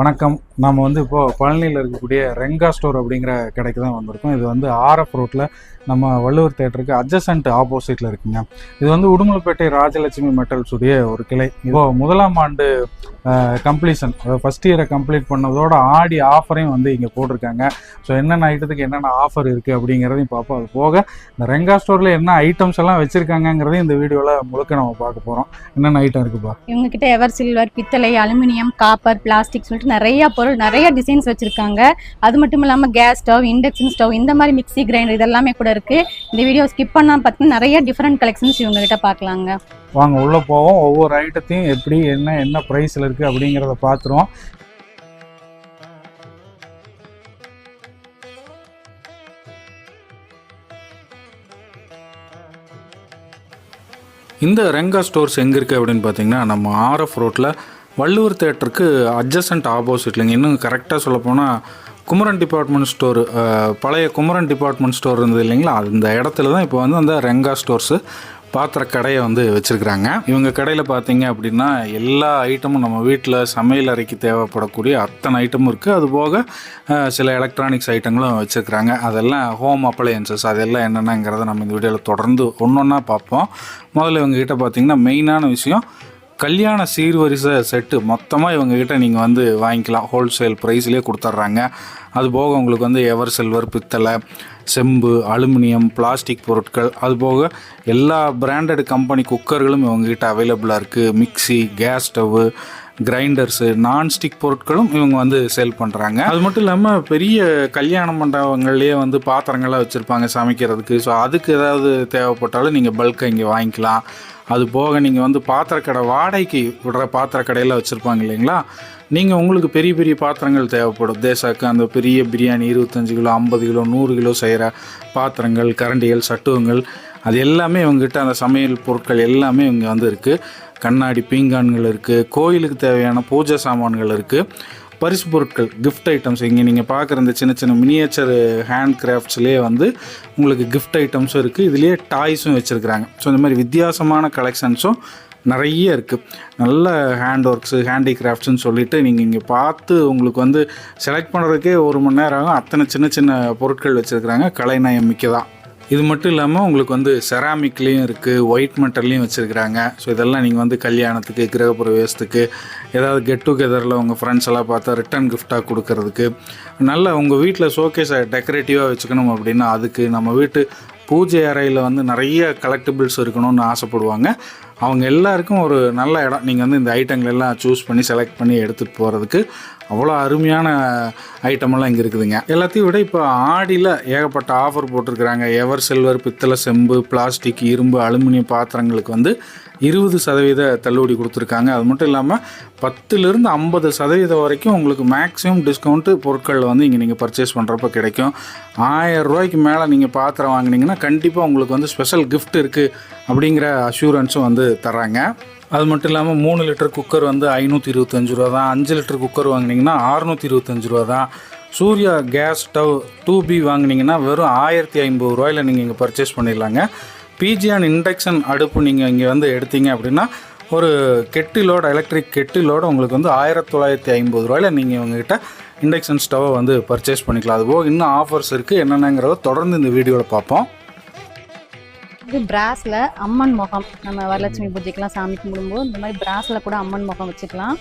வணக்கம். நம்ம வந்து இப்போது பழனியில் இருக்கக்கூடிய ரெங்கா ஸ்டோர் அப்படிங்கிற கடைக்கு தான் வந்திருக்கோம். இது வந்து ஆர்எஃப் ரோட்டில் நம்ம வள்ளுவர் தேட்டருக்கு அட்ஜசன்ட் ஆப்போசிட்டில் இருக்குங்க. இது வந்து உடுமலைப்பேட்டை ராஜலட்சுமி மெட்டல்ஸ் உடைய ஒரு கிளை. இப்போ முதலாம் ஆண்டு கம்ப்ளீஷன் அதாவது ஃபஸ்ட் இயரை கம்ப்ளீட் பண்ணதோட ஆடி ஆஃபரையும் வந்து இங்கே போட்டிருக்காங்க. ஸோ என்னென்ன ஐட்டத்துக்கு என்னென்ன ஆஃபர் இருக்குது அப்படிங்கிறதையும் பார்ப்போம். அது போக இந்த ரெங்கா ஸ்டோரில் என்ன ஐட்டம்ஸ் எல்லாம் வச்சுருக்காங்கங்கிறதையும் இந்த வீடியோவில் முழுக்க நம்ம பார்க்க போகிறோம் என்னென்ன ஐட்டம் இருக்குப்பா? இவங்ககிட்ட எவர் சில்வர் பித்தளை அலுமினியம் காப்பர் பிளாஸ்டிக் சொல்லிட்டு நிறைய பொருள் நிறைய டிசைன்ஸ் வச்சிருக்காங்க. அது மட்டும் இல்லாம கேஸ் ஸ்டவ் இண்டக்ஷன் ஸ்டவ் இந்த மாதிரி மிக்ஸி கிரைண்டர் இதெல்லாமே கூட இருக்கு. இந்த வீடியோ ஸ்கிப் பண்ணாம பார்த்தீங்கன்னா நிறைய டிஃப்ரெண்ட் கலெக்ஷன்ஸ் இவங்க கிட்ட பார்க்கலாங்க வாங்க உள்ளே போவோம். ஒவ்வொரு ஐட்டத்தையும் எப்படி என்ன என்ன ப்ரைஸில் இருக்குது அப்படிங்கிறத பார்த்துருவோம் இந்த ரெங்கா ஸ்டோர்ஸ் எங்கே இருக்குது அப்படின்னு பார்த்தீங்கன்னா நம்ம ஆர்எஃப் ரோட்டில் வள்ளுவர் தேட்டருக்கு அட்ஜசன்ட் ஆப்போசிட்லிங்க இன்னும் கரெக்டாக சொல்லப்போனால் குமரன் டிபார்ட்மெண்ட் ஸ்டோர் பழைய குமரன் டிபார்ட்மெண்ட் ஸ்டோர் இருந்தது இல்லைங்களா? அந்த இடத்துல தான் இப்போ வந்து அந்த ரெங்கா ஸ்டோர்ஸு பாத்திர கடையை வந்து வச்சுருக்குறாங்க. இவங்க கடையில் பார்த்தீங்க அப்படின்னா எல்லா ஐட்டமும் நம்ம வீட்டில் சமையல் அறைக்கு தேவைப்படக்கூடிய அத்தனை ஐட்டமும் இருக்குது அது போக சில எலக்ட்ரானிக்ஸ் ஐட்டங்களும் வச்சுருக்குறாங்க. அதெல்லாம் ஹோம் அப்ளையன்சஸ் அதெல்லாம் என்னென்னங்கிறத நம்ம இந்த வீடியோவில் தொடர்ந்து ஒன்று ஒன்றா பார்ப்போம். முதல்ல இவங்ககிட்ட பார்த்தீங்கன்னா மெயினான விஷயம் கல்யாண சீர்வரிசை செட்டு மொத்தமாக இவங்ககிட்ட நீங்கள் வந்து வாங்கிக்கலாம். ஹோல்சேல் ப்ரைஸ்லேயே கொடுத்துட்றாங்க அதுபோக உங்களுக்கு வந்து எவர் சில்வர் பித்தளை செம்பு அலுமினியம் பிளாஸ்டிக் பொருட்கள். அது போக எல்லா பிராண்டட் கம்பெனி குக்கர்களும் இவங்ககிட்ட அவைலபிளாக இருக்குது mixie gas stove grinders nonstick பொருட்களும் இவங்க வந்து சேல் பண்ணுறாங்க அது மட்டும் இல்லாமல் பெரிய கல்யாண மண்டபங்கள்லேயே வந்து பாத்திரங்கள்லாம் வச்சுருப்பாங்க சமைக்கிறதுக்கு. ஸோ அதுக்கு ஏதாவது தேவைப்பட்டாலும் நீங்கள் பல்காக இங்கே வாங்கிக்கலாம். அது போக நீங்கள் வந்து பாத்திரக்கடை வாடகைக்கு விடுற பாத்திரக்கடையில் வச்சுருப்பாங்க இல்லைங்களா? நீங்கள் உங்களுக்கு பெரிய பெரிய பாத்திரங்கள் தேவைப்படும். தேசாக்கு அந்த பெரிய பிரியாணி இருபத்தஞ்சி கிலோ ஐம்பது கிலோ நூறு கிலோ செய்கிற பாத்திரங்கள் கரண்டிகள் சட்டுவங்கள் அது எல்லாமே இவங்ககிட்ட அந்த சமையல் பொருட்கள் எல்லாமே இங்கே வந்து இருக்குது கண்ணாடி பீங்கான்கள் இருக்குது கோயிலுக்கு தேவையான பூஜை சாமான்கள் இருக்குது பரிசு பொருட்கள் கிஃப்ட் ஐட்டம்ஸ் இங்கே நீங்கள் பார்க்குற இந்த சின்ன சின்ன மினியேச்சர் ஹேண்ட் கிராஃப்ட்ஸ்லேயே வந்து உங்களுக்கு கிஃப்ட் ஐட்டம்ஸும் இருக்குது இதுலேயே டாய்ஸும் வச்சுருக்குறாங்க. ஸோ இந்த மாதிரி வித்தியாசமான கலெக்ஷன்ஸும் நிறைய இருக்குது நல்ல ஹேண்ட் ஒர்க்ஸு ஹேண்டிகிராஃப்ட்ஸ்னு சொல்லிவிட்டு நீங்கள் இங்கே பார்த்து உங்களுக்கு வந்து செலக்ட் பண்ணுறதுக்கே ஒரு மணி நேரம் ஆகும். அத்தனை சின்ன சின்ன பொருட்கள் வச்சுருக்குறாங்க. கலைநயம் மிக்க தான் இது மட்டும் இல்லாமல் உங்களுக்கு வந்து செராமிக்லேயும் இருக்குது ஒயிட் மெட்டல்லையும் வச்சுருக்குறாங்க. ஸோ இதெல்லாம் நீங்கள் வந்து கல்யாணத்துக்கு கிரகப்பிரவேசத்துக்கு ஏதாவது கெட் டுகெதரில் உங்கள் ஃப்ரெண்ட்ஸ் எல்லாம் பார்த்தா ரிட்டன் கிஃப்டாக கொடுக்கறதுக்கு நல்ல உங்கள் வீட்டில் ஷோகேஸை டெக்கரேட்டிவாக வச்சுக்கணும் அப்படின்னா அதுக்கு நம்ம வீட்டு பூஜை அறையில் வந்து நிறைய கலெக்டிபிள்ஸ் இருக்கணும்னு ஆசைப்படுவாங்க. அவங்க எல்லாருக்கும் ஒரு நல்ல இடம். நீங்கள் வந்து இந்த ஐட்டங்கள் எல்லாம் சூஸ் பண்ணி செலக்ட் பண்ணி எடுத்துகிட்டு போகிறதுக்கு அவ்வளோ அருமையான ஐட்டமெல்லாம் இங்கே இருக்குதுங்க. எல்லாத்தையும் விட இப்போ ஆடியில் ஏகப்பட்ட ஆஃபர் போட்டிருக்கிறாங்க. எவர் சில்வர் பித்தளை செம்பு பிளாஸ்டிக் இரும்பு அலுமினியம் பாத்திரங்களுக்கு வந்து இருபது சதவீத தள்ளுபடி கொடுத்துருக்காங்க. அது மட்டும் இல்லாமல் பத்துலேருந்து ஐம்பது சதவீதம் வரைக்கும் உங்களுக்கு மேக்ஸிமம் டிஸ்கவுண்ட்டு பொருட்களில் வந்து இங்கே நீங்கள் பர்ச்சேஸ் பண்ணுறப்ப கிடைக்கும். ஆயிரம் ரூபாய்க்கு மேலே நீங்கள் பாத்திரம் வாங்கினீங்கன்னா கண்டிப்பாக உங்களுக்கு வந்து ஸ்பெஷல் கிஃப்ட் இருக்குது அப்படிங்கிற அஷூரன்ஸும் வந்து தராங்க அது மட்டும் இல்லாமல் மூணு லிட்டர் குக்கர் வந்து ஐநூற்றி இருபத்தஞ்சு ரூபா தான். அஞ்சு லிட்டர் குக்கர் வாங்குனீங்கன்னா அறுநூற்றி இருபத்தஞ்சு ரூபா தான். Surya gas stove two B வாங்கினீங்கன்னா வெறும் ஆயிரத்தி ஐம்பது ரூபாயில் நீங்கள் இங்கே பர்ச்சேஸ் பண்ணிடலாங்க. பிஜிஆன் இண்டக்ஷன் அடுப்பு நீங்கள் இங்கே வந்து எடுத்தீங்க அப்படின்னா ஒரு கெட்டிலோட எலக்ட்ரிக் கெட்டிலோட உங்களுக்கு வந்து ஆயிரத்தி தொள்ளாயிரத்தி ஐம்பது ரூபாயில் நீங்கள் இவங்ககிட்ட இண்டக்ஷன் ஸ்டவ்வை வந்து பர்ச்சேஸ் பண்ணிக்கலாம். அதுபோக இன்னும் ஆஃபர்ஸ் இருக்குது என்னென்னங்கிறத தொடர்ந்து இந்த வீடியோவில் பார்ப்போம். இது பிராஸில் அம்மன் முகம். நம்ம வரலட்சுமி பூஜைக்கெலாம் சாமி கும்பிடும்போது இந்த மாதிரி பிராஸில் கூட அம்மன் முகம் வச்சுக்கலாம்.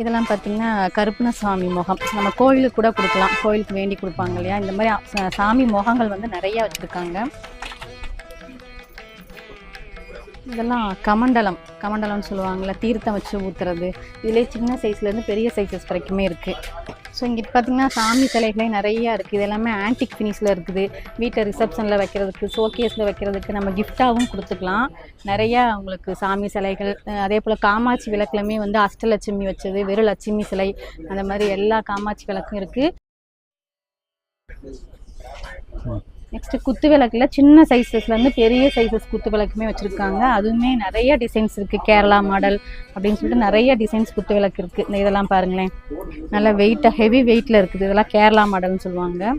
இதெல்லாம் பார்த்திங்கன்னா கருப்பண சுவாமி முகம். நம்ம கோயிலுக்கு கூட கொடுக்கலாம். கோயிலுக்கு வேண்டி கொடுப்பாங்க இல்லையா? இந்த மாதிரி சாமி முகங்கள் வந்து நிறையா வச்சுருக்காங்க. இதெல்லாம் கமண்டலம் கமண்டலம்னு சொல்லுவாங்கள்ல தீர்த்தம் வச்சு ஊற்றுறது இதிலே சின்ன சைஸ்லேருந்து பெரிய சைஸஸ் வரைக்குமே இருக்குது ஸோ இங்கே பார்த்தீங்கன்னா சாமி சிலைகளே நிறையா இருக்குது இது எல்லாமே ஆன்டிக் ஃபினிஷில் இருக்குது. வீட்டில் ரிசப்ஷனில் வைக்கிறதுக்கு ஷோகேஸில் வைக்கிறதுக்கு நம்ம கிஃப்டாகவும் கொடுத்துக்கலாம். நிறையா உங்களுக்கு சாமி சிலைகள் அதே போல் காமாட்சி விளக்குலமே வந்து அஷ்டலட்சுமி வச்சது வெறும் லட்சுமி சிலை அந்த மாதிரி எல்லா காமாட்சி விளக்கும் இருக்குது நெக்ஸ்ட்டு குத்து விளக்கில் சின்ன சைஸஸ்லேருந்து பெரிய சைஸஸ் குத்து விளக்குமே வச்சுருக்காங்க. அதுவுமே நிறைய டிசைன்ஸ் இருக்குது கேரளா மாடல் அப்படின்னு சொல்லிட்டு நிறைய டிசைன்ஸ் குத்து விளக்கு இருக்குது இந்த இதெல்லாம் பாருங்களேன். நல்லா வெயிட்டாக ஹெவி வெயிட்டில் இருக்குது. இதெல்லாம் கேரளா மாடல்னு சொல்லுவாங்க.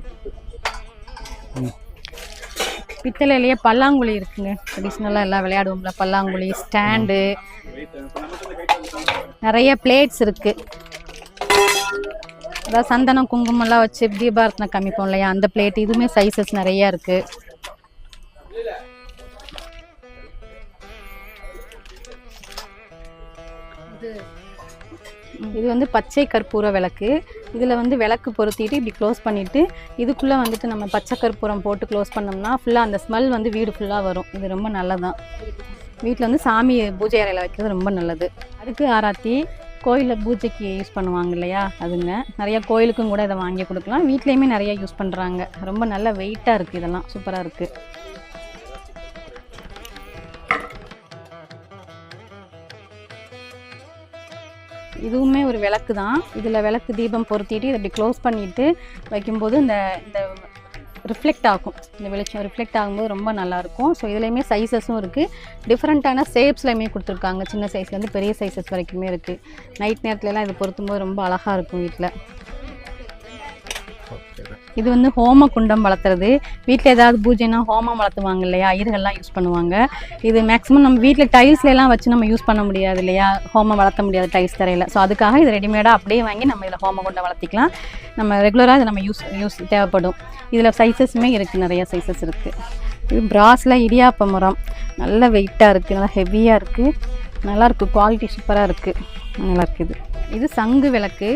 பித்தளையிலேயே பல்லாங்குழி இருக்குங்க. ட்ரெடிஷ்னலாக எல்லாம் விளையாடுவோம்ல. பல்லாங்குழி ஸ்டாண்டு நிறைய பிளேட்ஸ் இருக்குது அதாவது சந்தனம் குங்குமம்லாம் வச்சு தீபாரத்தனை காமிப்போம் இல்லையா? அந்த பிளேட் இதுவுமே சைஸஸ் நிறைய இருக்கு. இது வந்து பச்சை கற்பூர விளக்கு. இதில் வந்து விளக்கு பொருத்திட்டு இப்படி க்ளோஸ் பண்ணிவிட்டு இதுக்குள்ளே வந்துட்டு நம்ம பச்சை கற்பூரம் போட்டு க்ளோஸ் பண்ணோம்னா ஃபுல்லாக அந்த ஸ்மெல் வந்து வீடு ஃபுல்லாக வரும். இது ரொம்ப நல்லதான் வீட்டில் வந்து சாமி பூஜை அறையில் வைக்கிறது ரொம்ப நல்லது. அதுக்கு ஆராத்தி கோயிலில் பூஜைக்கு யூஸ் பண்ணுவாங்க இல்லையா? அதுங்க. நிறைய கோயிலுக்கும் கூட இதை வாங்கி கொடுக்கலாம். வீட்லேயுமே நிறைய யூஸ் பண்ணுறாங்க ரொம்ப நல்ல வெயிட்டாக இருக்குது இதெல்லாம். சூப்பராக இருக்குது இதுவுமே ஒரு விளக்கு தான் இதில் விளக்கு தீபம் பொருத்திட்டு இதை இப்படி க்ளோஸ் பண்ணிட்டு வைக்கும்போது இந்த இந்த ரிஃப்ளெக்ட் ஆகும். இந்த வெளிச்சம் ரிஃப்ளெக்ட் ஆகும்போது ரொம்ப நல்லாயிருக்கும். ஸோ இதுலேயுமே சைஸஸும் இருக்குது டிஃப்ரெண்ட்டான ஷேப்ஸ்லையுமே கொடுத்துருக்காங்க. சின்ன சைஸ்லேருந்து பெரிய சைஸஸ் வரைக்குமே இருக்குது நைட் நேரத்துலலாம் இது பொருத்தும் போது ரொம்ப அழகாக இருக்கும் வீட்டில் இது வந்து ஹோம குண்டம் வளர்த்துறது. வீட்டில் ஏதாவது பூஜைனா ஹோமம் வளர்த்துவாங்க இல்லையா? ஐயர்கள்லாம் யூஸ் பண்ணுவாங்க. இது மேக்ஸிமம் நம்ம வீட்டில் டைல்ஸ்லாம் வச்சு நம்ம யூஸ் பண்ண முடியாது இல்லையா? ஹோமம் வளர்த்த முடியாது டைல்ஸ் தரையில். ஸோ அதுக்காக இது ரெடிமேடாக அப்படியே வாங்கி நம்ம இதில் ஹோம குண்டம் வளர்த்திக்கலாம். நம்ம ரெகுலராக இது நம்ம யூஸ் யூஸ் தேவைப்படும். இதில் சைஸஸுமே இருக்குது நிறைய சைஸஸ் இருக்குது இது பிராஸில் இடியாப்ப மரம். நல்ல வெயிட்டாக இருக்குது நல்லா ஹெவியாக இருக்குது நல்லாயிருக்கு குவாலிட்டி சூப்பராக இருக்குது நல்லாயிருக்கு இது இது சங்கு விளக்கு.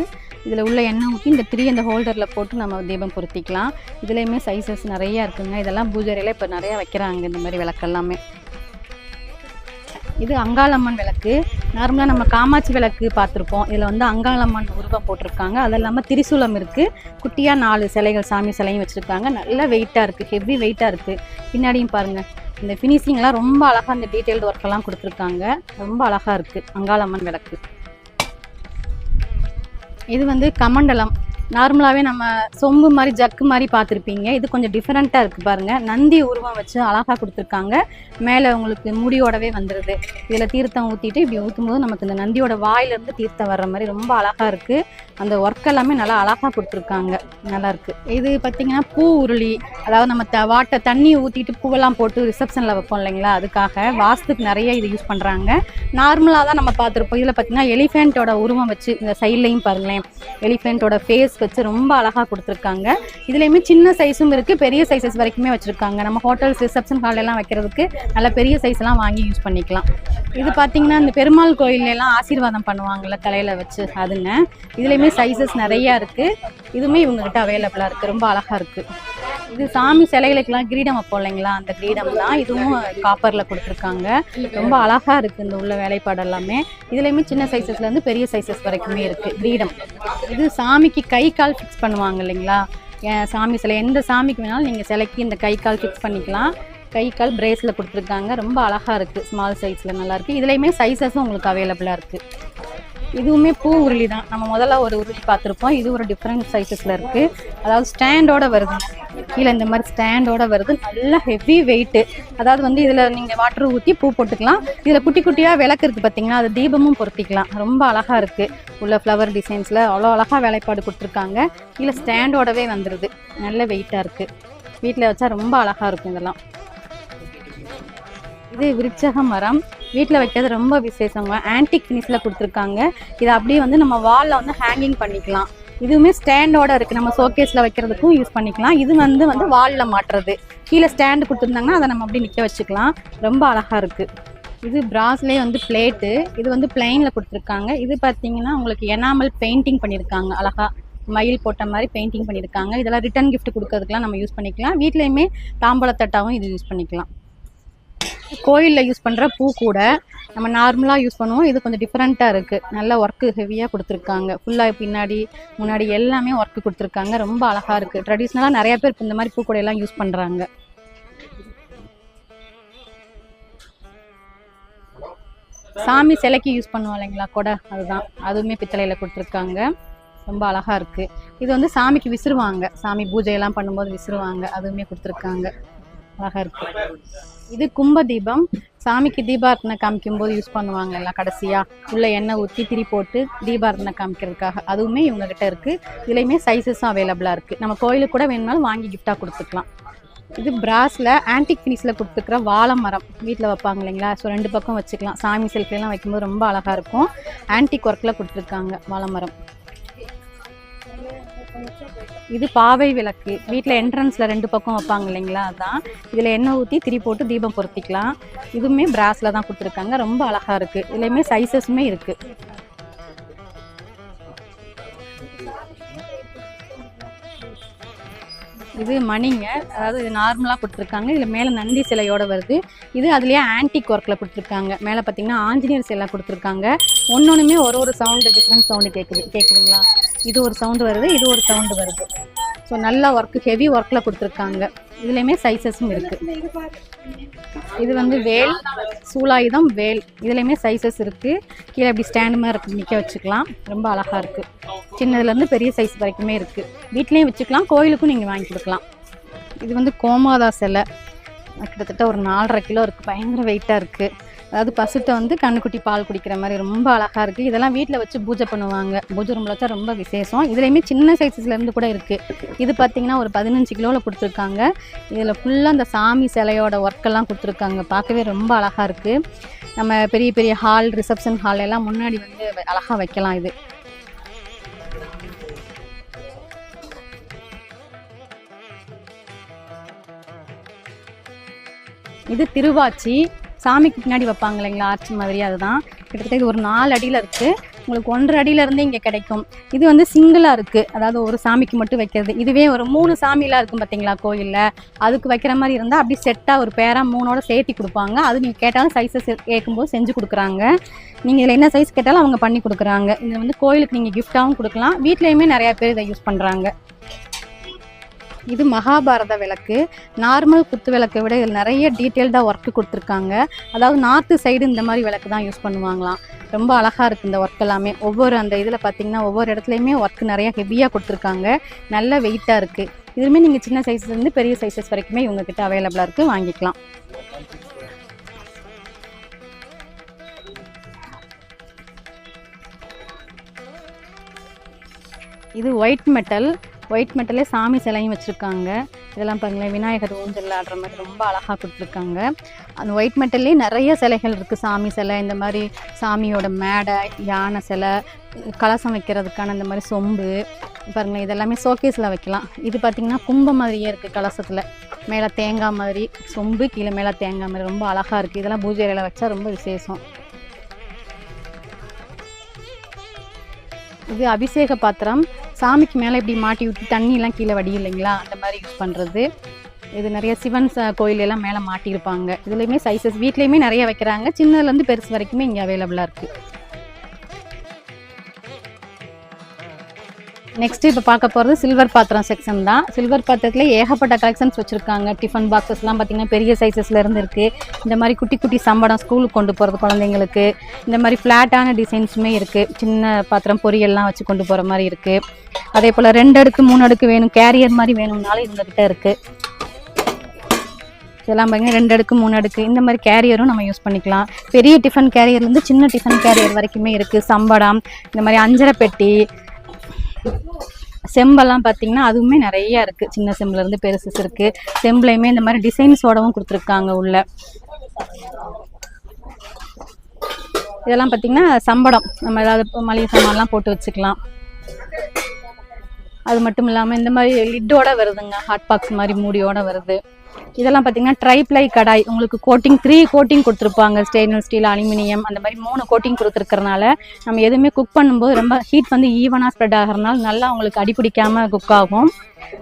இதில் உள்ள எண்ணெய் ஊற்றி இந்த திரி அந்த ஹோல்டரில் போட்டு நம்ம தீபம் பொருத்திக்கலாம். இதுலேயுமே சைஸஸ் நிறையா இருக்குங்க. இதெல்லாம் பூஜையில் இப்போ நிறையா வைக்கிறாங்க இந்த மாதிரி விளக்கெல்லாமே இது அங்காளம்மன் விளக்கு. நார்மலாக நம்ம காமாட்சி விளக்கு பார்த்துருப்போம். இதில் வந்து அங்காளம்மன் உருவம் போட்டிருக்காங்க. அது இல்லாமல் திரிசூலம் இருக்குது குட்டியாக நாலு சிலைகள் சாமி சிலையும் வச்சுருக்காங்க. நல்லா வெயிட்டாக இருக்குது ஹெவி வெயிட்டாக இருக்குது பின்னாடியும் பாருங்கள் இந்த ஃபினிஷிங்லாம் ரொம்ப அழகாக அந்த டீட்டெயில்டு ஒர்க்கெல்லாம் கொடுத்துருக்காங்க. ரொம்ப அழகாக இருக்குது அங்காளம்மன் விளக்கு. இது வந்து கமண்டலம். நார்மலாகவே நம்ம சொம்பு மாதிரி ஜக்கு மாதிரி பார்த்துருப்பீங்க. இது கொஞ்சம் டிஃப்ரெண்ட்டாக இருக்குது பாருங்கள் நந்தி உருவம் வச்சு அழகாக கொடுத்துருக்காங்க. மேலே உங்களுக்கு முடியோடவே வந்துடுது இதில் தீர்த்தம் ஊற்றிட்டு இப்படி ஊற்றும்போது நமக்கு இந்த நந்தியோட வாயிலிருந்து தீர்த்தம் வர்ற மாதிரி ரொம்ப அழகாக இருக்குது அந்த ஒர்க் எல்லாமே நல்லா அழகாக கொடுத்துருக்காங்க. நல்லாயிருக்கு இது பார்த்திங்கன்னா பூ உருளி அதாவது நம்ம த வாட்டை தண்ணி ஊற்றிட்டு பூவெல்லாம் போட்டு ரிசப்ஷனில் வைப்போம் இல்லைங்களா? அதுக்காக வாஸ்துக்கு நிறைய இது யூஸ் பண்ணுறாங்க நார்மலாக தான் நம்ம பார்த்துருப்போம். இதில் பார்த்திங்கன்னா எலிஃபெண்ட்டோட உருவம் வச்சு இந்த சைட்லையும் பாருங்களேன். எலிஃபெண்ட்டோட ஃபேஸ் வச்சு ரொம்ப அழகாக கொடுத்துருக்காங்க. இதுலேயுமே சின்ன சைஸும் இருக்குது பெரிய சைஸஸ் வரைக்குமே வச்சுருக்காங்க. நம்ம ஹோட்டல்ஸ் ரிசப்ஷன் ஹாலெல்லாம் வைக்கிறதுக்கு நல்ல பெரிய சைஸ்லாம் வாங்கி யூஸ் பண்ணிக்கலாம். இது பார்த்திங்கன்னா இந்த பெருமாள் கோயில்ல எல்லாம் ஆசீர்வாதம் பண்ணுவாங்கல்ல தலையில் வச்சு அதுங்க. இதுலேயுமே சைஸஸ் நிறையா இருக்குது இதுவுமே இவங்ககிட்ட அவைலபிளாக இருக்குது ரொம்ப அழகாக இருக்குது இது சாமி சிலைகளுக்கெல்லாம் கிரீடம் வைப்போம் இல்லைங்களா? அந்த கிரீடம் தான். இதுவும் காப்பரில் கொடுத்துருக்காங்க. ரொம்ப அழகாக இருக்குது இந்த உள்ள வேலைப்பாடு எல்லாமே இதுலேயுமே சின்ன சைஸஸ்லேருந்து பெரிய சைஸஸ் வரைக்குமே இருக்குது கிரீடம். இது சாமிக்கு கை கால் ஃபிக்ஸ் பண்ணுவாங்க இல்லைங்களா? சாமி சிலை எந்த சாமிக்கு வேணாலும் நீங்கள் சிலைக்கு இந்த கை கால் ஃபிக்ஸ் பண்ணிக்கலாம். கை கால் பிரேஸில் கொடுத்துருக்காங்க. ரொம்ப அழகாக இருக்குது ஸ்மால் சைஸில் நல்லாயிருக்கு இதுலேயுமே சைஸஸும் உங்களுக்கு அவைலபிளாக இருக்குது இதுவுமே பூ உருளி தான் நம்ம முதல்ல ஒரு உருளி பார்த்துருப்போம். இது ஒரு டிஃப்ரெண்ட் சைஸஸில் இருக்குது அதாவது ஸ்டாண்டோட வருது. கீழே இந்த மாதிரி ஸ்டாண்டோட வருது. நல்ல ஹெவி வெயிட்டு அதாவது வந்து இதில் நீங்கள் வாட்டர் ஊற்றி பூ போட்டுக்கலாம். இதில் குட்டி குட்டியாக விளக்கு இருக்குது பார்த்தீங்கன்னா அது தீபமும் பொருத்திக்கலாம். ரொம்ப அழகாக இருக்குது உள்ள ஃப்ளவர் டிசைன்ஸில் அவ்வளோ அழகாக வேலைப்பாடு கொடுத்துருக்காங்க. கீழே ஸ்டாண்டோடவே வந்துடுது நல்ல வெயிட்டாக இருக்குது வீட்டில் வச்சா ரொம்ப அழகாக இருக்கும் இதெல்லாம். இது விருட்சக மரம். வீட்டில் வைக்கிறது ரொம்ப விசேஷங்க. ஆன்டிக் ஃபினிஷில் கொடுத்துருக்காங்க. இதை அப்படியே வந்து நம்ம வாலில் வந்து ஹேங்கிங் பண்ணிக்கலாம். இதுவுமே ஸ்டாண்டோட இருக்குது நம்ம ஷோகேஸில் வைக்கிறதுக்கும் யூஸ் பண்ணிக்கலாம். இது வந்து வந்து வாலில் மாட்டுறது. கீழே ஸ்டாண்டு கொடுத்துருந்தாங்கன்னா அதை நம்ம அப்படியே நிற்க வச்சுக்கலாம். ரொம்ப அழகாக இருக்குது இது பிராஸ்லேயே வந்து பிளேட்டு இது வந்து பிளெயினில் கொடுத்துருக்காங்க. இது பார்த்தீங்கன்னா உங்களுக்கு எனாமல் பெயிண்டிங் பண்ணியிருக்காங்க. அழகா மயில் போட்ட மாதிரி பெயிண்டிங் பண்ணியிருக்காங்க. இதெல்லாம் ரிட்டன் கிஃப்ட் கொடுக்கறதுக்குலாம் நம்ம யூஸ் பண்ணிக்கலாம். வீட்லேயுமே தாம்பழத்தட்டாவும் இது யூஸ் பண்ணிக்கலாம். கோயிலில் யூஸ் பண்ணுற பூ கூட நம்ம நார்மலாக யூஸ் பண்ணுவோம். இது கொஞ்சம் டிஃப்ரெண்ட்டாக இருக்குது நல்ல ஒர்க்கு ஹெவியாக கொடுத்துருக்காங்க. ஃபுல்லாக பின்னாடி முன்னாடி எல்லாமே ஒர்க்கு கொடுத்துருக்காங்க. ரொம்ப அழகாக இருக்குது ட்ரெடிஷ்னலாக நிறைய பேர் இந்த மாதிரி பூக்கூடையெல்லாம் யூஸ் பண்ணுறாங்க சாமி சிலைக்கு யூஸ் பண்ணுவோம் இல்லைங்களா? கொடை அதுதான். அதுவுமே பித்தளையில் கொடுத்துருக்காங்க. ரொம்ப அழகாக இருக்குது இது வந்து சாமிக்கு விசிறுவாங்க. சாமி பூஜையெல்லாம் பண்ணும்போது விசிறுவாங்க. அதுவுமே கொடுத்துருக்காங்க. அழகாக இருக்குது இது கும்ப தீபம். சாமிக்கு தீபார்த்தனை காமிக்கும் போது யூஸ் பண்ணுவாங்க எல்லாம் கடைசியாக உள்ள எண்ணெய் ஊற்றி திரி போட்டு தீபார்த்தனை காமிக்கிறதுக்காக. அதுவுமே இவங்க கிட்ட இருக்குது இதுலேயுமே சைஸஸும் அவைலபிளாக இருக்குது நம்ம கோயிலுக்கு கூட வேணும்னாலும் வாங்கி கிஃப்டாக கொடுத்துக்கலாம். இது பிராஸில் ஆன்டிக் ஃபினிஷில் கொடுத்துருக்குற வாழை மரம். வீட்டில் வைப்பாங்க இல்லைங்களா? ஸோ ரெண்டு பக்கம் வச்சுக்கலாம். சாமி செல்ஃபிலாம் வைக்கும்போது ரொம்ப அழகாக இருக்கும். ஆன்டிக் ஒர்க்கில் கொடுத்துருக்காங்க வாழை மரம். இது பாவை விளக்கு. வீட்டில் என்ட்ரன்ஸில் ரெண்டு பக்கம் வைப்பாங்க இல்லைங்களா? அதான். இதில் எண்ணெய் ஊற்றி திரி போட்டு தீபம் பொருத்திக்கலாம். இதுவுமே பிராஸில் தான் கொடுத்துருக்காங்க. ரொம்ப அழகாக இருக்குது இதுலேயுமே சைஸஸுமே இருக்குது இது மணிங்க. அதாவது இது நார்மலாக கொடுத்துருக்காங்க. இதில் மேலே நந்தி சிலையோட வருது. இது அதுலேயே ஆன்டிக் ஒர்க்கில் கொடுத்துருக்காங்க. மேலே பார்த்தீங்கன்னா ஆஞ்சநேயர் சிலை கொடுத்துருக்காங்க. ஒன்னொன்றுமே ஒரு ஒரு சவுண்டு டிஃப்ரெண்ட் சவுண்டு கேட்குது கேட்குதுங்களா இது ஒரு சவுண்டு வருது இது ஒரு சவுண்டு வருது. ஸோ நல்லா ஒர்க்கு ஹெவி ஒர்க்கில் கொடுத்துருக்காங்க. இதுலேயுமே சைஸஸும் இருக்குது இது வந்து வேல் சூலாயுதம் வேல். இதுலேயுமே சைஸஸ் இருக்குது கீழே இப்படி ஸ்டாண்டு மாதிரி இருக்கு. நிற்க வச்சுக்கலாம். ரொம்ப அழகாக இருக்குது சின்னதுலேருந்து பெரிய சைஸ் வரைக்குமே இருக்குது வீட்லேயும் வச்சுக்கலாம். கோயிலுக்கும் நீங்கள் வாங்கி கொடுக்கலாம். இது வந்து கோமாதா சிலை. கிட்டத்தட்ட ஒரு நாலரை கிலோ இருக்குது பயங்கர வெயிட்டாக இருக்குது அதாவது பசுத்தை வந்து கண்ணுக்குட்டி பால் குடிக்கிற மாதிரி ரொம்ப அழகாக இருக்குது இதெல்லாம் வீட்டில் வச்சு பூஜை பண்ணுவாங்க. பூஜை ரூமில் வச்சா ரொம்ப விசேஷம். இதுலேயுமே சின்ன சைஸஸ்லேருந்து கூட இருக்குது இது பார்த்திங்கன்னா ஒரு பதினஞ்சு கிலோவில் கொடுத்துருக்காங்க. இதில் ஃபுல்லாக அந்த சாமி சிலையோட ஒர்க்கெல்லாம் கொடுத்துருக்காங்க. பார்க்கவே ரொம்ப அழகாக இருக்குது நம்ம பெரிய பெரிய ஹால் ரிசப்ஷன் ஹால் எல்லாம் முன்னாடி வந்து அழகாக வைக்கலாம் இது. இது திருவாச்சி. சாமிக்கு பின்னாடி வைப்பாங்க இல்லைங்களா? ஆர்ச்சி மாதிரி அதுதான். கிட்டத்தட்ட இது ஒரு நாலு அடியில் இருக்குது உங்களுக்கு ஒன்றரை அடியிலிருந்தே இங்கே கிடைக்கும். இது வந்து சிங்கிளாக இருக்குது அதாவது ஒரு சாமிக்கு மட்டும் வைக்கிறது. இதுவே ஒரு மூணு சாமிலாம் இருக்கும் பார்த்தீங்களா கோயிலில்? அதுக்கு வைக்கிற மாதிரி இருந்தால் அப்படி செட்டாக ஒரு பேராக மூணோட சேர்த்தி கொடுப்பாங்க. அது நீங்கள் கேட்டாலும் சைஸஸ் கேட்கும்போது செஞ்சு கொடுக்குறாங்க. நீங்கள் இதில் என்ன சைஸ் கேட்டாலும் அவங்க பண்ணி கொடுக்குறாங்க. இது வந்து கோயிலுக்கு நீங்கள் கிஃப்டாகவும் கொடுக்கலாம். வீட்லேயுமே நிறையா பேர் இதை யூஸ் பண்ணுறாங்க இது மகாபாரத விளக்கு. நார்மல் குத்து விளக்கை விட இதில் நிறைய டீட்டெயில்டாக ஒர்க்கு கொடுத்துருக்காங்க. அதாவது நார்த்து சைடு இந்த மாதிரி விளக்கு தான் யூஸ் பண்ணுவாங்களாம். ரொம்ப அழகாக இருக்குது இந்த ஒர்க் எல்லாமே. ஒவ்வொரு அந்த இதில் பார்த்தீங்கன்னா ஒவ்வொரு இடத்துலையுமே ஒர்க் நிறையா ஹெவியாக கொடுத்துருக்காங்க. நல்ல வெயிட்டாக இருக்குது இதுவுமே நீங்கள் சின்ன சைஸ்லேருந்து பெரிய சைஸஸ் வரைக்குமே இவங்கக்கிட்ட அவைலபிளாக இருக்குது வாங்கிக்கலாம். இது ஒயிட் மெட்டல் ஒயிட் மெட்டலே சாமி சிலையும் வச்சுருக்காங்க. இதெல்லாம் பாருங்களேன் விநாயகர் ஊஞ்சல் ஆடுற மாதிரி ரொம்ப அழகாக கொடுத்துருக்காங்க. அந்த ஒயிட் மெட்டல்லே நிறைய சிலைகள் இருக்குது சாமி சிலை இந்த மாதிரி சாமியோட மேடை யானை சிலை கலசம் வைக்கிறதுக்கான இந்த மாதிரி சொம்பு பாருங்களேன் இதெல்லாமே ஷோகேஸில் வைக்கலாம். இது பார்த்திங்கன்னா கும்பம் மாதிரியே இருக்குது கலசத்தில். மேலே தேங்காய் மாதிரி சொம்பு கீழே மேலே தேங்காய் மாதிரி ரொம்ப அழகாக இருக்குது இதெல்லாம் பூஜை அறையில் வச்சா ரொம்ப விசேஷம். இது அபிஷேக பாத்திரம். சாமிக்கு மேலே இப்படி மாட்டி விட்டு தண்ணியெலாம் கீழே வடி இல்லைங்களா? அந்த மாதிரி யூஸ் பண்ணுறது இது நிறைய சிவன் ச- கோயில் எல்லாம் மேலே மாட்டியிருப்பாங்க. இதுலேயுமே சைஸஸ் வீட்லேயுமே நிறைய வைக்கிறாங்க. சின்னதுலேருந்து பெருசு வரைக்குமே இங்கே அவைலபிளாக இருக்குது நெக்ஸ்ட் இப்போ பார்க்க போகிறது சில்வர் பாத்திரம் செக்ஷன் தான். சில்வர் பாத்திரத்தில் ஏகப்பட்ட கலெக்ஷன்ஸ் வச்சுருக்காங்க. டிஃபன் பாக்ஸஸ்லாம் பார்த்தீங்கன்னா பெரிய சைஸஸ்லேருந்து இருக்குது இந்த மாதிரி குட்டி குட்டி சம்படம் ஸ்கூலுக்கு கொண்டு போகிறது குழந்தைங்களுக்கு. இந்த மாதிரி ஃப்ளாட்டான டிசைன்ஸுமே இருக்குது சின்ன பாத்திரம் பொரியல்லாம் வச்சு கொண்டு போகிற மாதிரி இருக்குது அதே போல் ரெண்டு அடுக்கு மூணு அடுக்கு வேணும். கேரியர் மாதிரி வேணும்னாலும் இவங்ககிட்ட இருக்குது இதெல்லாம் பார்த்தீங்கன்னா ரெண்டு அடுக்கு மூணு அடுக்கு. இந்த மாதிரி கேரியரும் நம்ம யூஸ் பண்ணிக்கலாம். பெரிய டிஃபன் கேரியர்லேருந்து சின்ன டிஃபன் கேரியர் வரைக்குமே இருக்குது சம்படம் இந்த மாதிரி அஞ்சரை பெட்டி செம்பெல்லாம் பார்த்தீங்கன்னா அதுவுமே நிறையா இருக்குது சின்ன செம்புலேருந்து பெருசு இருக்குது செம்புலையுமே இந்த மாதிரி டிசைன்ஸோடவும் கொடுத்துருக்காங்க உள்ள. இதெல்லாம் பார்த்தீங்கன்னா சம்படம். நம்ம ஏதாவது மளிகை சாமான்லாம் போட்டு வச்சுக்கலாம். அது மட்டும் இல்லாமல் இந்த மாதிரி லிட்டோட வருதுங்க. ஹாட் பாக்ஸ் மாதிரி மூடியோட வருது. இதெல்லாம் பார்த்தீங்கன்னா ட்ரைப்ளை கடாய். உங்களுக்கு கோட்டிங் த்ரீ கோட்டிங் கொடுத்துருப்பாங்க. ஸ்டெயின்லெஸ் ஸ்டீல் அலுமினியம் அந்த மாதிரி மூணு கோட்டிங் கொடுத்துருக்கறனால நம்ம எதுவுமே குக் பண்ணும்போது ரொம்ப ஹீட் வந்து ஈவனாக ஸ்ப்ரெட் ஆகிறனால நல்லா உங்களுக்கு அடிப்பிடிக்காமல் குக் ஆகும்.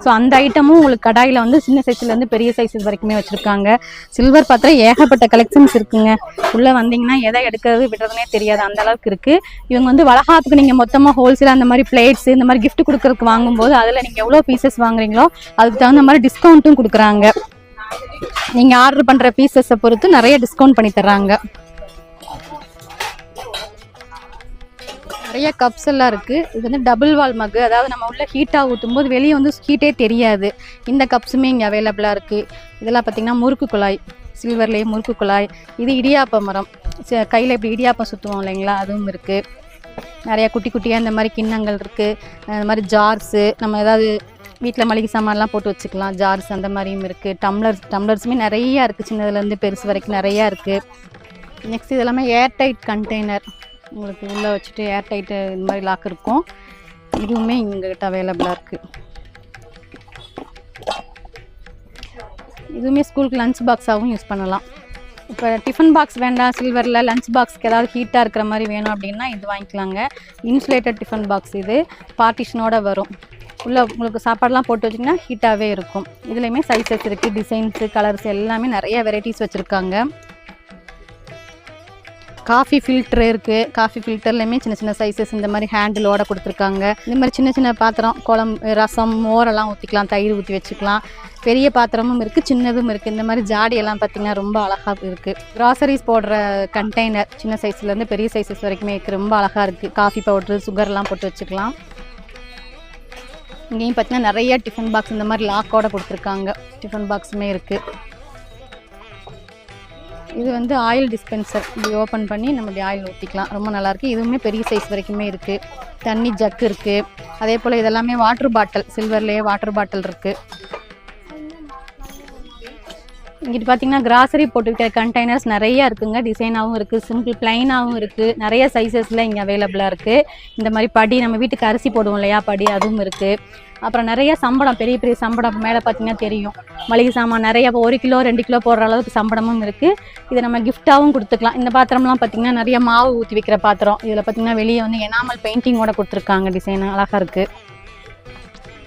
ஸோ அந்த ஐட்டமும் உங்களுக்கு கடாயில் வந்து சின்ன சைஸ்லேருந்து பெரிய சைஸஸ் வரைக்குமே வச்சுருக்காங்க. சில்வர் பாத்திரம் ஏகப்பட்ட கலெக்ஷன்ஸ் இருக்குங்க. உள்ளே வந்தீங்கன்னா எதை எடுக்கிறது விடுறதுனே தெரியாது. அந்த அளவுக்கு இருக்குது இவங்க வந்து வளகாத்துக்கு நீங்கள் மொத்தமாக ஹோல்சேலாக அந்த மாதிரி பிளேட்ஸ் இந்த மாதிரி கிஃப்ட் கொடுக்குறதுக்கு வாங்கும்போது அதில் நீங்கள் எவ்வளோ பீசஸ் வாங்குறீங்களோ அதுக்கு தகுந்த மாதிரி டிஸ்கவுண்ட்டும் கொடுக்குறாங்க. நீங்கள் ஆர்டர் பண்ணுற பீசஸை பொறுத்து நிறைய டிஸ்கவுண்ட் பண்ணி தர்றாங்க. நிறைய கப்ஸ் எல்லாம் இருக்குது இது வந்து டபுள் வால் மக்கு அதாவது நம்ம உள்ள ஹீட்டாக ஊற்றும் போது வெளியே வந்து ஹீட்டே தெரியாது. இந்த கப்ஸுமே இங்கே அவைலபிளாக இருக்குது இதெல்லாம் பார்த்திங்கன்னா முறுக்கு குழாய் சில்வர்லேயே முறுக்கு குழாய். இது இடியாப்ப மரம். கையில் இப்படி இடியாப்பம் சுற்றுவோம் இல்லைங்களா? அதுவும் இருக்குது நிறையா குட்டி குட்டியாக இந்த மாதிரி கிண்ணங்கள் இருக்குது இந்த மாதிரி ஜார்ஸு நம்ம ஏதாவது வீட்டில் மளிகை சாமான்லாம் போட்டு வச்சுக்கலாம். ஜார்ஸ் அந்த மாதிரியும் இருக்குது டம்ளர்ஸ் டம்ளர்ஸுமே நிறையா இருக்குது சின்னதுலேருந்து பெருசு வரைக்கும் நிறையா இருக்குது நெக்ஸ்ட் இதெல்லாமே ஏர் ஏர்டைட் கண்டெய்னர் உங்களுக்கு உள்ளே வச்சுட்டு ஏர்டைட்டு இந்த மாதிரி லாக் இருக்கும். இதுவுமே எங்ககிட்ட அவைலபிளாக இருக்குது இதுவுமே ஸ்கூலுக்கு லஞ்ச் பாக்ஸாகவும் யூஸ் பண்ணலாம். இப்போ டிஃபன் பாக்ஸ் வேண்டாம் சில்வரில் லஞ்ச் பாக்ஸ்க்கு ஏதாவது ஹீட்டாக இருக்கிற மாதிரி வேணும் அப்படின்னா இது வாங்கிக்கலாங்க. இன்சுலேட்டட் டிஃபன் பாக்ஸ் இது. பார்ட்டிஷனோட வரும். உள்ளே உங்களுக்கு சாப்பாடெலாம் போட்டு வச்சிங்கன்னா ஹீட்டாகவே இருக்கும். இதுலேயுமே சைஸஸ் இருக்குது டிசைன்ஸு கலர்ஸ் எல்லாமே நிறைய வெரைட்டிஸ் வச்சுருக்காங்க. காஃபி ஃபில்ட்ரு இருக்குது காஃபி ஃபில்டர்லையுமே சின்ன சின்ன சைஸஸ் இந்த மாதிரி ஹேண்டிலோட கொடுத்துருக்காங்க. இந்த மாதிரி சின்ன சின்ன பாத்திரம் குழம்பு ரசம் மோரெல்லாம் ஊற்றிக்கலாம் தயிர் ஊற்றி வச்சுக்கலாம். பெரிய பாத்திரமும் இருக்குது சின்னதும் இருக்குது இந்த மாதிரி ஜாடியெல்லாம் பார்த்திங்கன்னா ரொம்ப அழகாக இருக்குது க்ராசரிஸ் போடுற கண்டெய்னர் சின்ன சைஸ்லேருந்து பெரிய சைஸஸ் வரைக்குமே இருக்குது ரொம்ப அழகாக இருக்குது காஃபி பவுட்ரு சுகர்லாம் போட்டு வச்சுக்கலாம். இங்கேயும் பார்த்தீங்கன்னா நிறைய டிஃபன் பாக்ஸ் இந்த மாதிரி லாக்கோட கொடுத்துருக்காங்க. டிஃபன் பாக்ஸுமே இருக்குது இது வந்து ஆயில் டிஸ்பென்சர் இப்படி ஓப்பன் பண்ணி நம்ம இப்படி ஆயில் ஊற்றிக்கலாம் ரொம்ப நல்லாயிருக்கு இதுவுமே பெரிய சைஸ் வரைக்குமே இருக்குது தண்ணி ஜக் இருக்குது அதே போல் இதெல்லாமே வாட்டர் பாட்டில் சில்வர்லேயே வாட்டர் பாட்டில் இருக்குது இங்கிட்டு பார்த்தீங்கன்னா கிராசரி போட்டு வைக்கிற கண்டெய்னர்ஸ் நிறைய இருக்குங்க. டிசைனாகவும் இருக்குது சிம்பிள் பிளைனாகவும் இருக்குது நிறைய சைஸஸில் இங்கே அவைலபிளாக இருக்குது இந்த மாதிரி படி நம்ம வீட்டுக்கு அரிசி போடுவோம் இல்லையா படி அதுவும் இருக்குது அப்புறம் நிறைய சம்பளம் பெரிய பெரிய சம்பளம் மேலே பார்த்தீங்கன்னா தெரியும். மளிகை சாமான் நிறைய இப்போ ஒரு கிலோ ரெண்டு கிலோ போடுற அளவுக்கு சம்பளமும் இருக்குது இதை நம்ம கிஃப்ட்டாகவும் கொடுத்துக்கலாம். இந்த பாத்திரம்லாம் பார்த்தீங்கன்னா நிறைய மாவு ஊற்றி வைக்கிற பாத்திரம். இதில் பார்த்தீங்கன்னா வெளியே வந்து எனாமல் பெயிண்டிங்கோட கொடுத்துருக்காங்க. டிசைன் அழகாக இருக்குது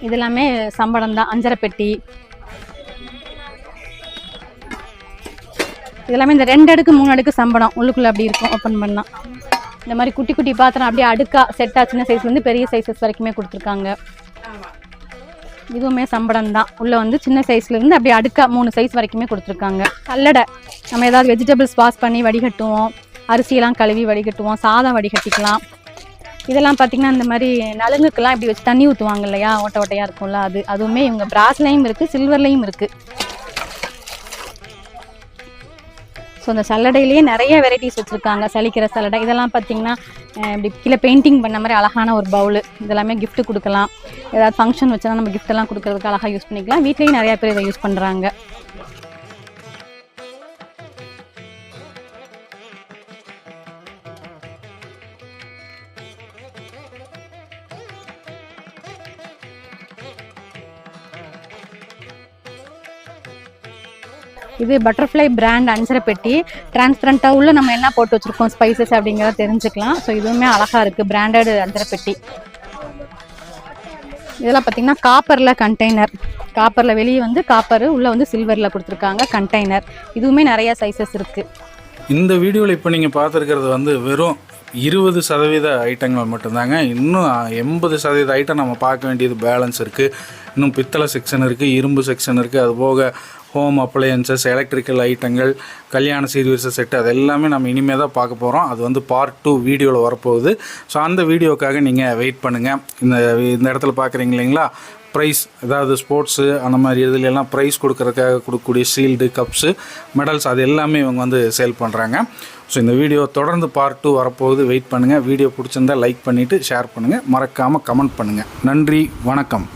இது எல்லாமே சம்பளம் தான் அஞ்சரை பெட்டி இதெல்லாமே இந்த ரெண்டு அடுக்கு மூணு அடுக்கு சம்பளம் உள்ளுக்குள்ளே அப்படி இருக்கும் ஓப்பன் பண்ணால் இந்த மாதிரி குட்டி குட்டி பாத்திரம் அப்படியே அடுக்கா செட்டாக சின்ன சைஸ்லேருந்து பெரிய சைஸஸ் வரைக்குமே கொடுத்துருக்காங்க. இதுவுமே சம்பளம் தான். உள்ளே வந்து சின்ன சைஸ்லேருந்து அப்படியே அடுக்கா மூணு சைஸ் வரைக்குமே கொடுத்துருக்காங்க. கல்லடை. நம்ம ஏதாவது வெஜிடபிள்ஸ் வாஷ் பண்ணி வடிகட்டுவோம். அரிசியெல்லாம் கழுவி வடிகட்டுவோம். சாதம் வடிகட்டிக்கலாம். இதெல்லாம் பார்த்திங்கன்னா இந்த மாதிரி நலுங்குக்கெல்லாம் இப்படி வச்சு தண்ணி ஊற்றுவாங்க இல்லையா? ஓட்ட ஓட்டையாக இருக்கும்ல அது. அதுவுமே இவங்க பிராஸ்லேயும் இருக்குது சில்வர்லேயும் இருக்குது ஸோ அந்த சல்லடையிலேயே நிறைய வெரைட்டிஸ் வச்சுருக்காங்க. சலிக்கிற சல்லடை. இதெல்லாம் பார்த்தீங்கன்னா இப்படி கீழே பெயிண்டிங் பண்ண மாதிரி அழகான ஒரு பவுல் இதெல்லாமே கிஃப்ட் கொடுக்கலாம். ஏதாவது ஃபங்க்ஷன் வச்சா நம்ம கிஃப்ட்டெல்லாம் கொடுக்கறதுக்கு அழகாக யூஸ் பண்ணிக்கலாம். வீட்லேயும் நிறையா பேர் இதை யூஸ் பண்ணுறாங்க இது பட்டர்ஃப்ளை பிராண்ட் அஞ்சரை பெட்டி. டிரான்ஸ்பரண்ட்டாக உள்ள நம்ம என்ன போட்டு வச்சுருக்கோம்? ஸ்பைசஸ் அப்படிங்கிறத தெரிஞ்சுக்கலாம். ஸோ இதுவுமே அழகாக இருக்குது பிராண்டட் அஞ்சரை பெட்டி. இதெல்லாம் பார்த்தீங்கன்னா காப்பரில் கண்டெய்னர் காப்பரில் வெளியே வந்து காப்பர் உள்ளே வந்து சில்வரில் கொடுத்துருக்காங்க கண்டெய்னர் இதுவுமே நிறைய சைஸஸ் இருக்குது இந்த வீடியோவில் இப்போ நீங்கள் பார்த்துருக்கிறது வந்து வெறும் இருபது சதவீத ஐட்டங்கள் மட்டும்தாங்க. இன்னும் எண்பது சதவீத ஐட்டம் நம்ம பார்க்க வேண்டியது பேலன்ஸ் இருக்குது இன்னும் பித்தளை செக்ஷன் இருக்குது இரும்பு செக்ஷன் இருக்குது அது போக ஹோம் அப்ளையன்சஸ் எலக்ட்ரிக்கல் ஐட்டங்கள் கல்யாண சீர்வரிசை செட்டு அது எல்லாமே நம்ம இனிமேல் தான் பார்க்க போகிறோம் அது வந்து பார்ட் டூ வீடியோவில் வரப்போகுது. ஸோ அந்த வீடியோக்காக நீங்கள் வெயிட் பண்ணுங்கள் இந்த இந்த இடத்துல பார்க்குறீங்க இல்லைங்களா? ப்ரைஸ் அதாவது ஸ்போர்ட்ஸு அந்த மாதிரி இதுல எல்லாம் ப்ரைஸ் கொடுக்கறதுக்காக கொடுக்கக்கூடிய ஷீல்டு கப்ஸு மெடல்ஸ் அது எல்லாமே இவங்க வந்து சேல் பண்ணுறாங்க ஸோ இந்த வீடியோ தொடர்ந்து பார்ட் டூ வரப்போகுது. வெயிட் பண்ணுங்கள் வீடியோ பிடிச்சிருந்தா லைக் பண்ணிவிட்டு ஷேர் பண்ணுங்கள் மறக்காமல் கமெண்ட் பண்ணுங்கள் நன்றி. வணக்கம்.